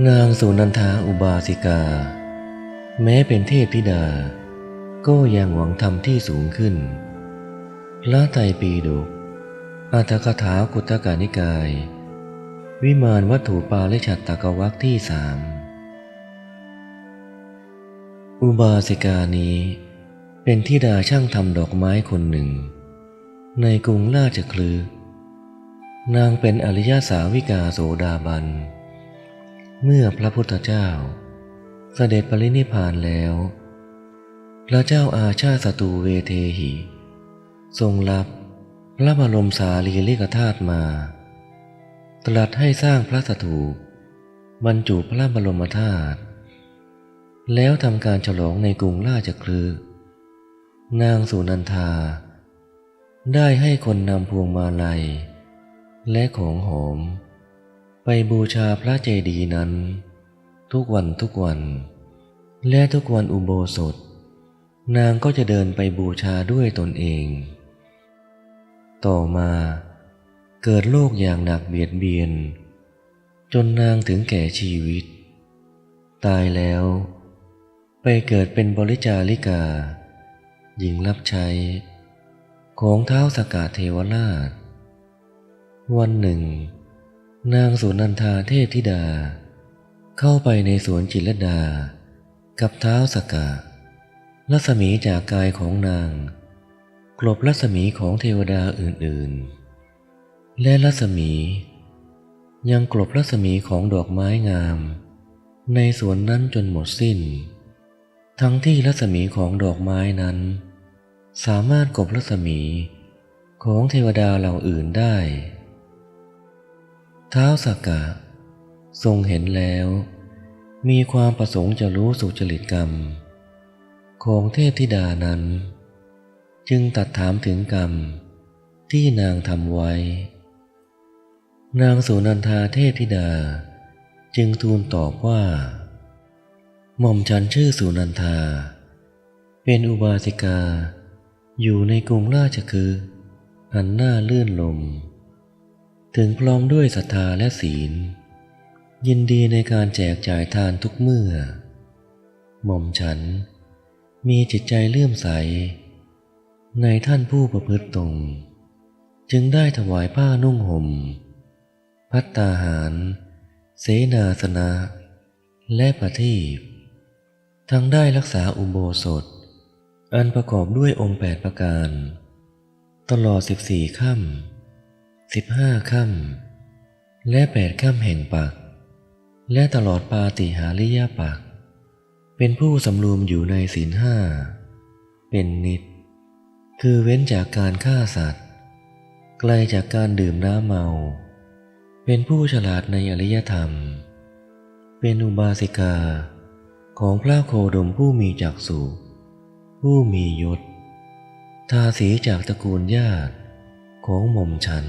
นางสุนันทาอุบาสิกา แม้เป็นเทพธิดา ก็ยังหวังทำที่สูงขึ้น พระไตรปีฎกอัตถกถากุตกานิกาย วิมานวัตถุปาลิชัตตกวักที่สามอุบาสิกานี้เป็นธิดาช่างทำดอกไม้คนหนึ่ง ในกรุงราชคลือนางเป็นอริยสาวิกาโสดาบันเเมื่อพระพุทธเจ้า เสด็จปรินิพานแล้ว พระเจ้าอาชาสตูเวเทหิ ทรงรับพระบรมสารีริกธาตุมา ตรัสให้สร้างพระสถูปบรรจุพระบรมธาตุแล้วทำการฉลองในกรุงราชคลือนางสุนันทา ได้ให้คนนำพวงมาลัย และของหอม ไปบูชาพระเจดีย์นั้น ทุกวันทุกวัน และทุกวันอุโบสถ นางก็จะเดินไปบูชาด้วยตนเอง ต่อมาเกิดโรคอย่างหนักเบียดเบียน จนนางถึงแก่ชีวิต ตายแล้ว ไปเกิดเป็นบริจาริกา หญิงรับใช้ ของเท้าสกาเทวราช วันหนึ่ง นางสุนันทาเทพธิดา เข้าไปในสวนจิรดา กับเท้าสการัศมีจากกายของนาง กลบรัศมีของเทวดาอื่นๆ และรัศมี ยังกลบรัศมีของดอกไม้งาม ในสวนนั้นจนหมดสิ้น ทั้งที่รัศมีของดอกไม้นั้น สามารถกลบรัศมีของเทวดาเหล่าอื่นได้ ท้าวสักกะ ทรงเห็นแล้ว มีความประสงค์จะรู้สุจริตกรรม ของเทพธิดานั้น จึงตัดถามถึงกรรมที่นางทำไว้ นางสุนันทาเทพธิดา จึงทูลตอบว่า หม่อมฉันชื่อสุนันทา เป็นอุบาสิกา อยู่ในกรุงราชคือหันหน้าเลื่อนลม ถึงพร้อมด้วยศรัทธาและศีล ยินดีในการแจกจ่ายทานทุกเมื่อ หม่อมฉันมีจิตใจเลื่อมใส ในท่านผู้ประพฤติตรง จึงได้ถวายผ้านุ่งหม่ม พัตตาหาร เสนาสนะ และประทีปทั้งได้รักษาอุโบสถ อันประกอบด้วยองค์แปดประการ ตลอดสิบสี่ค่ำ สิบห้าค่ำและแปดค่ำแห่งปัก และตลอดปาติหาริยปัก เป็นผู้สำรวมอยู่ในศีลห้า เป็นนิด คือเว้นจากการฆ่าสัตว์ ไกลจากการดื่มน้ำเมา เป็นผู้ฉลาดในอริยธรรม เป็นอุบาสิกาของพระโคดมผู้มีจักษุผู้มียศ ทาสีจากตระกูลญาติของหม่อมฉัน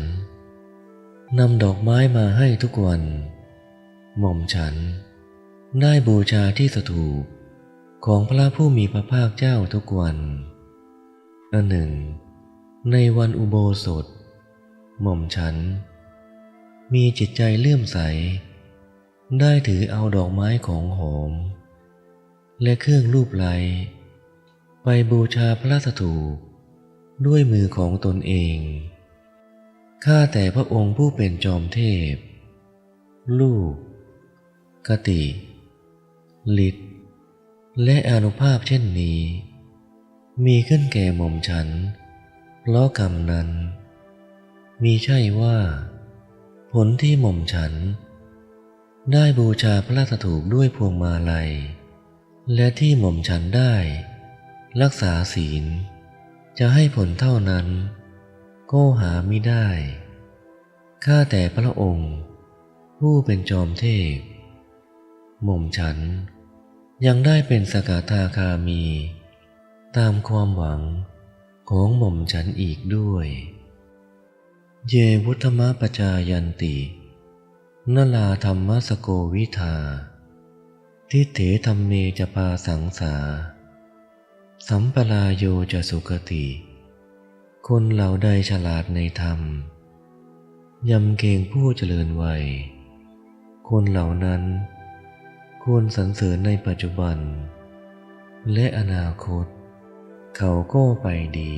นำดอกไม้มาให้ทุกวัน หม่อมฉัน ได้บูชาที่สถูปของพระผู้มีพระภาคเจ้าทุกวัน อันหนึ่ง ในวันอุโบสถ หม่อมฉัน มีจิตใจเลื่อมใส ได้ถือเอาดอกไม้ของหอม และเครื่องรูปไลไปบูชาพระสถูปด้วยมือของตนเอง ข้าแต่พระองค์ผู้เป็นจอมเทพ ลูก กติฤทธิ์และอนุภาพเช่นนี้ มีขึ้นแก่หม่อมฉัน เพราะกรรมนั้น มีใช่ว่า ผลที่หม่อมฉัน ได้บูชาพระสถูปด้วยพวงมาลัย และที่หม่อมฉันได้ รักษาศีล จะให้ผลเท่านั้น ก็หาไม่ได้ ข้าแต่พระองค์ ผู้เป็นจอมเทพ หม่อมฉันยังได้เป็นสกทาคามี ตามความหวังของหม่อมฉันอีกด้วย เยวุธมะปจายันติ นลาธรรมสโกวิทา ทิเถธรรมเมจะพาสังสา สัมปลาโยจะสุกติ คนเหล่าใดฉลาดในธรรม ยำเกรงผู้เจริญวัย คนเหล่านั้น ควรสรรเสริญในปัจจุบัน และอนาคต เขาก็ไปดี